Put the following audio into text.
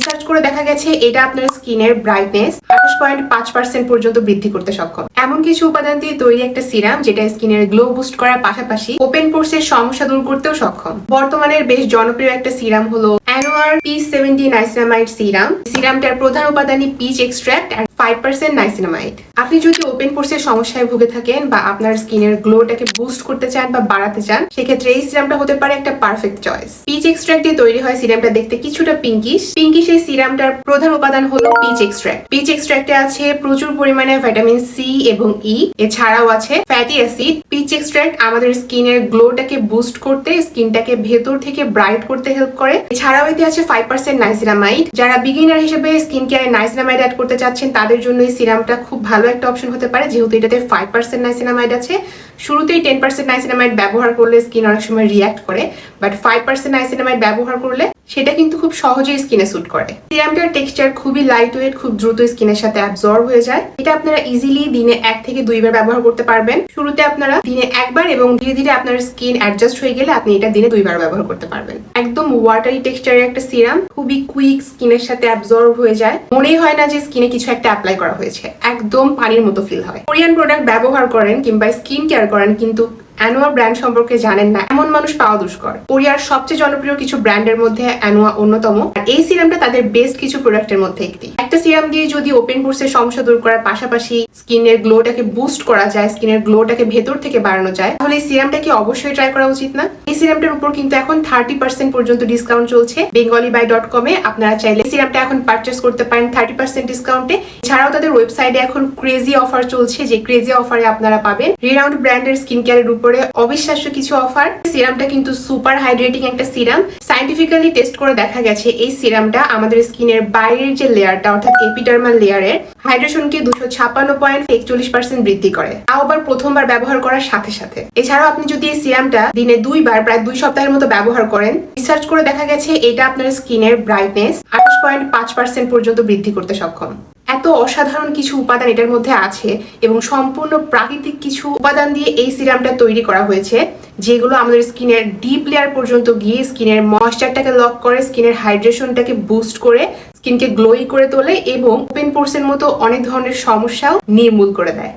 Research করে দেখা গেছে, এটা আপনার স্কিনের ব্রাইটনেস আঠাশ পয়েন্ট পাঁচ পার্সেন্ট পর্যন্ত বৃদ্ধি করতে সক্ষম। এমন কিছু উপাদান দিয়ে তৈরি একটা সিরাম, যেটা স্কিনের গ্লো বুস্ট করার পাশাপাশি ওপেন পোর্স এর সমস্যা দূর করতেও সক্ষম। বর্তমানের বেশ জনপ্রিয় একটা সিরাম হলো Anua peach seventy niacinamide serum. সিরামটার প্রধান উপাদানই পিচ এক্সট্রাক্ট আর ফাইভ পার্সেন্ট নাইসিনামাইড আপনি যদি ওপেন পোর্সের সমস্যায় ভুগে থাকেন বা আপনার স্কিনের গ্লোটাকে বুস্ট করতে চান বা বাড়াতে চান, সেক্ষেত্রে এই সিরামটা হতে পারে একটা পারফেক্ট চয়েস পিচ এক্সট্রাক্ট দিয়ে তৈরি হয় সিরামটা দেখতে কিছুটা পিঙ্কিশ পিঙ্কিশ এই সিরামটার প্রধান উপাদান পিচ এক্সট্রাক্ট পিচ এক্সট্রাক্টে আছে প্রচুর পরিমাণে ভিটামিন সি এবং ই এছাড়াও আছে ফ্যাটি অ্যাসিড পিচ এক্সট্রাক্ট আমাদের স্কিনের গ্লোটাকে বুস্ট করতে, স্কিনটাকে ভেতর থেকে ব্রাইট করতে হেল্প করে। এছাড়াও এতে আছে ফাইভ পার্সেন্ট নাইসিনামাইড যারা বিগিনার হিসেবে স্কিন কেয়ারে নাইসিনামাইড অ্যাড করতে চাচ্ছেন, তাদের জন্য এই সিরামটা খুব ভালো একটা অপশন হতে পারে। যেহেতু এটাতে ফাইভ পার্সেন্ট নাইসিনামাইড আছে। শুরুতেই টেন পার্সেন্ট নাইসিনামাইড ব্যবহার করলে স্কিন অনেক সময় রিয়্যাক্ট করে। বাট ফাইভ পার্সেন্ট নাইসিনামাইড ব্যবহার করলে সেটা কিন্তু খুব সহজেই স্কিনে স্যুট করে সিরামটার টেক্সচার খুবই লাইট ওয়েট খুব দ্রুত স্কিনের সাথে অ্যাবজর্ব হয়ে যায়। এটা আপনারা ইজিলি দিনে এক থেকে দুইবার ব্যবহার করতে পারবেন। শুরুতে আপনারা দিনে একবার এবং ধীরে ধীরে আপনার স্কিন অ্যাডজাস্ট হয়ে গেলে আপনি এটা দিনে দুইবার ব্যবহার করতে পারবেন। একদম ওয়াটারি টেক্সচারের একটা সিরাম খুবই কুইক স্কিনের সাথে অ্যাবজর্ব হয়ে যায়। মনেই হয় না যে স্কিনে কিছু একটা অ্যাপ্লাই করা হয়েছে। একদম পানির মতো ফিল হয়। কোরিয়ান প্রোডাক্ট ব্যবহার করেন কিংবা স্কিন কেয়ার করেন কিন্তু অ্যানোয়া ব্র্যান্ড সম্পর্কে জানেন না, এমন মানুষ পাওয়া দুষ্কর। কোরিয়ার সবচেয়ে জনপ্রিয় কিছু ব্র্যান্ডের মধ্যে অ্যানোয়া অন্যতম, আর এই সিরামটা তাদের বেস্ট কিছু প্রোডাক্টের মধ্যে একটি। একটা সিরাম দিয়ে যদি ওপেন পোর্সের সমস্যা দূর করার পাশাপাশি স্কিনের গ্লোটাকে বুস্ট করা যায় স্কিনের গ্লোটাকে ভেতর থেকে বাড়ানো যায়, তাহলে এই সিরামটা কি অবশ্যই ট্রাই করা উচিত না। এই সিরামটার উপর কিন্তু এখন থার্টি পার্সেন্ট পর্যন্ত ডিসকাউন্ট চলছে। বেঙ্গলি বাই ডট কমে আপনারা চাইলে সিরামটা এখন পারচেস করতে পারেন থার্টি পার্সেন্ট ডিসকাউন্টে এছাড়াও তাদের ওয়েবসাইটে এখন ক্রেজি অফার চলছে, যে ক্রেজি অফারে আপনারা পাবেন। রিরাউন্ড ব্র্যান্ডের স্কিন কেয়ারের উপরে অবিশ্বাস্য কিছু অফার সিরামটা কিন্তু সুপার হাইড্রেটিং একটা সিরাম সাইন্টিফিক্যালি টেস্ট করে দেখা গেছে, এই সিরামটা আমাদের স্কিনের বাইরের যে লেয়ারটা অর্থাৎ এপিডার্মাল লেয়ারের হাইড্রেশনকে দুশো ছাপ্পান্ন পয়েন্ট একচল্লিশ পার্সেন্ট বৃদ্ধি করে। তাও আবার প্রথমবার ব্যবহার করার সাথে সাথে। এছাড়াও আপনি যদি এই সিরামটা দিনে দুইবার, প্রায় দুই সপ্তাহের মতো ব্যবহার করেন রিসার্চ করে দেখা গেছে এটা আপনার স্কিনের ব্রাইটনেস আঠাশ পয়েন্ট পাঁচ পার্সেন্ট পর্যন্ত বৃদ্ধি করতে সক্ষম। এত অসাধারণ কিছু উপাদান এটার মধ্যে আছে এবং সম্পূর্ণ প্রাকৃতিক কিছু উপাদান দিয়ে এই সিরামটা তৈরি করা হয়েছে, যেগুলো আমাদের স্কিনের ডিপ লেয়ার পর্যন্ত গিয়ে স্কিনের ময়শ্চারটাকে লক করে স্কিনের হাইড্রেশনটাকে বুস্ট করে স্কিনকে গ্লোই করে তোলে এবং ওপেন পোর্সের মতো অনেক ধরনের সমস্যাও নির্মূল করে দেয়।